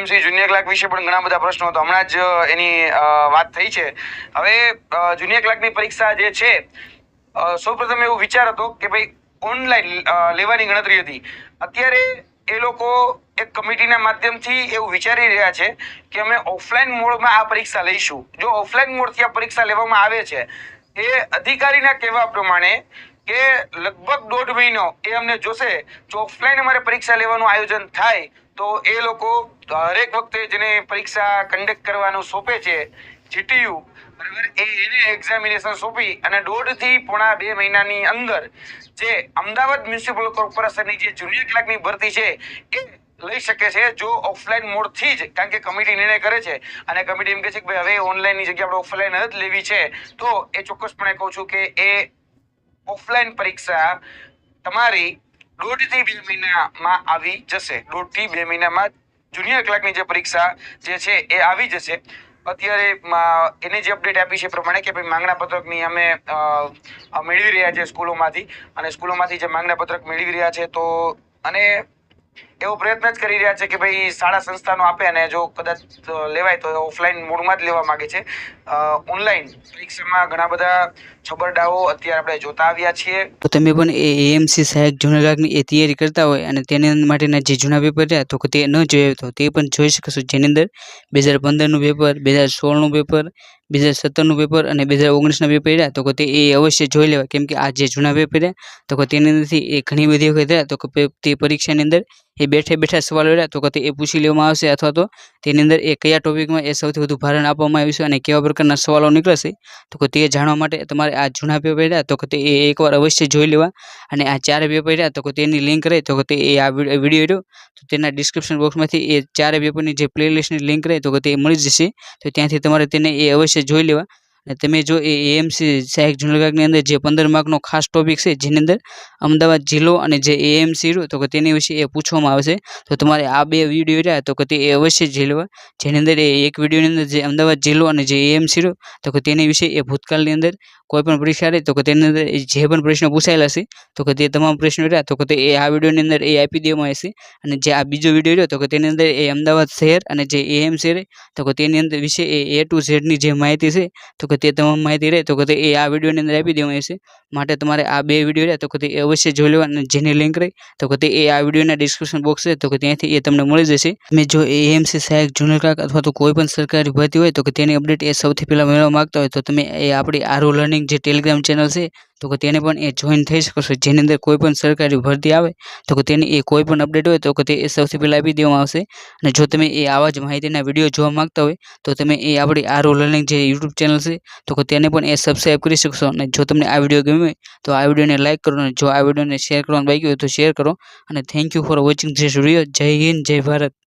AMC junior clerk વિશે પણ ઘણા બધા પ્રશ્નો તો હમણાં જ એની વાત થઈ છે. હવે જુનિયર ક્લાર્કની પરીક્ષા જે છે સૌ સૌપ્રથમ એવું વિચાર હતો કે ભાઈ ઓનલાઈન લેવાની ગણતરી હતી. અત્યારે એ લોકો એક કમિટીના માધ્યમથી એવું વિચારી રહ્યા છે કે અમે ઓફલાઈન મોડમાં આ પરીક્ષા લઈશું. જો ઓફલાઈન મોડથી આ પરીક્ષા લેવામાં આવે છે, એ અધિકારીના કહેવા પ્રમાણે કે લગભગ દોઢ મહિનો એ અમને જોશે, જો ઓફલાઈન અમારે પરીક્ષા લેવાનું આયોજન થાય તો એ લોકો હરેક વખતે જેને પરીક્ષા કન્ડક્ટ કરવાનું સોંપે છે જીટીયુ બરાબર? એ એને એક્ઝામિનેશન સોંપી અને દોઢથી પોણા બે મહિનાની અંદર જે અમદાવાદ મ્યુનિસિપલ કોર્પોરેશનની જે જુનિયર ક્લાર્કની ભરતી છે, એ લઈ શકે છે જો ઓફલાઈન મોડથી જ, કારણ કે કમિટી નિર્ણય કરે છે. અને કમિટી એમ કહે છે કે ભાઈ, હવે ઓનલાઈનની જગ્યાએ આપણે ઓફલાઈન જ લેવી છે. તો એ ચોક્કસપણે કહું છું કે એ ઓફલાઈન પરીક્ષા તમારી દોઢથી બે મહિનામાં આવી જશે. દોઢથી બે મહિનામાં જુનિયર ક્લાર્કની જે પરીક્ષા જે છે એ આવી જશે. અત્યારે એની જે અપડેટ આપી છે એ પ્રમાણે કે ભાઈ માંગણા પત્રકની અમે મેળવી રહ્યા છે સ્કૂલોમાંથી. અને સ્કૂલોમાંથી જે માંગણા પત્રક મેળવી રહ્યા છે તો, અને એવો પ્રયત્ન જ કરી રહ્યા છે કે ભાઈ શાળા સંસ્થાનો આપે અને જો કદાચ લેવાય તો ઓફલાઈન મોડમાં જ લેવા માગે છે. ઓનલાઈન પરીક્ષામાં ઘણા બધા છબરડાઓ અત્યારે આપણે જોતા આવ્યા છીએ. તો તમે પણ એ એએમસી સહાયક જૂના એ તૈયારી કરતા હોય અને તેની માટેના જે જૂના પેપર રહ્યા, તો તે ન જોયા તો તે પણ જોઈ શકશો. જેની અંદર બે હજાર પંદરનું પેપર બે હજાર સોળનું પેપર બે હજાર સત્તરનું પેપર અને બે હજાર ઓગણીસના પેપર રહ્યા, તો તે એ અવશ્ય જોઈ લેવા કેમ કે આ જે જૂના પેપર રહ્યા, તો તેની અંદરથી એ ઘણી બધી વખત રહ્યા, તો તે પરીક્ષાની અંદર એ બેઠે બેઠા સવાલો રહ્યા, તો કે એ પૂછી લેવામાં આવશે અથવા તો તેની અંદર એ કયા ટોપિકમાં એ સૌથી વધુ ભારણ આપવામાં આવ્યું છે અને કેવા પ્રકારના સવાલો નીકળશે, તો તે જાણવા માટે તમારે આ જૂના પેપર રહ્યા, તો તે એ એકવાર અવશ્ય જોઈ લેવા અને આ ચારે પેપર રહ્યા, તો તેની લિંક રહે, તો તે એ આ વીડિયો રહ્યો, તો તેના ડિસ્ક્રિપ્શન બોક્સમાંથી એ ચારે પેપરની જે પ્લેલિસ્ટની લિંક રહે, તો તે મળી જશે, તો ત્યાંથી તમારે તેને એ અવશ્ય જોઈ લેવા અને તમે જો એ એએમસી સહાયક જૂના ક્લાર્કની અંદર જે પંદર માર્કનો ખાસ ટોપિક છે, જેની અંદર અમદાવાદ જિલ્લો અને જે એએમસી રહ્યું તો કે તેની વિશે એ પૂછવામાં આવશે. તો તમારે આ બે વીડિયો રહ્યા, તો કે તે એ અવશ્ય જોઈ લેવા. જેની અંદર એ એક વિડીયોની અંદર જે અમદાવાદ જિલ્લો અને જે એએમસી રહ્યું તો કે તેની વિશે એ ભૂતકાળની અંદર કોઈ પણ પરીક્ષા રહે તો કે તેની અંદર જે પણ પ્રશ્નો પૂછાયેલા છે, તો કે તે તમામ પ્રશ્નો રહ્યા, તો કે તે એ આ વિડીયોની અંદર એ આપી દેવામાં આવશે. અને જે આ બીજો વીડિયો રહ્યો, તો કે તેની અંદર એ અમદાવાદ શહેર અને જે એએમસી રહે તો કે તેની અંદર વિશે એ એ ટુ ઝેડની જે માહિતી છે, તો કે તે તમામ માહિતી રહે, તો કે એ આ વિડીયોની અંદર આપી દેવામાં આવશે. માટે તમારે આ બે વીડિયો રહે, તો કે તે અવશ્ય જોઈ લેવા જેની લિંક રહી, તો કે એ આ વિડીયોના ડિસ્ક્રિપ્શન બોક્સ છે તો કે ત્યાંથી એ તમને મળી જશે. મેં જો એએમસી સહાયક જુનિયર ક્લાર્ક અથવા તો કોઈ પણ સરકારી ભરતી હોય, તો કે તેની અપડેટ એ સૌથી પહેલાં મેળવવા માગતા હોય, તો તમે એ આપણી આરો લર્નિંગ જે ટેલિગ્રામ ચેનલ છે તો કે તેને પણ એ જોઈન થઈ શકો છો. જેની અંદર કોઈ પણ સરકારી ભરતી આવે, તો કે તેની એ કોઈ પણ અપડેટ હોય, તો કે તે એ સૌથી પહેલાં આપી દેવામાં આવશે. અને જો તમે એ આવા જ માહિતીના વીડિયો જોવા માગતા હોય, તો તમે એ આપણી આરો લર્નિંગ જે યુટ્યુબ ચેનલ છે, તો કે તેને પણ એ સબસ્ક્રાઈબ કરી શકશો. અને જો તમને આ વીડિયો હોય, તો આ વિડીયોને લાઇક કરો, અને જો આ વિડીયોને શેર કરવાનું બાકી હોય, તો શેર કરો. અને thank you for watching this video જય હિન્દ, જય ભારત.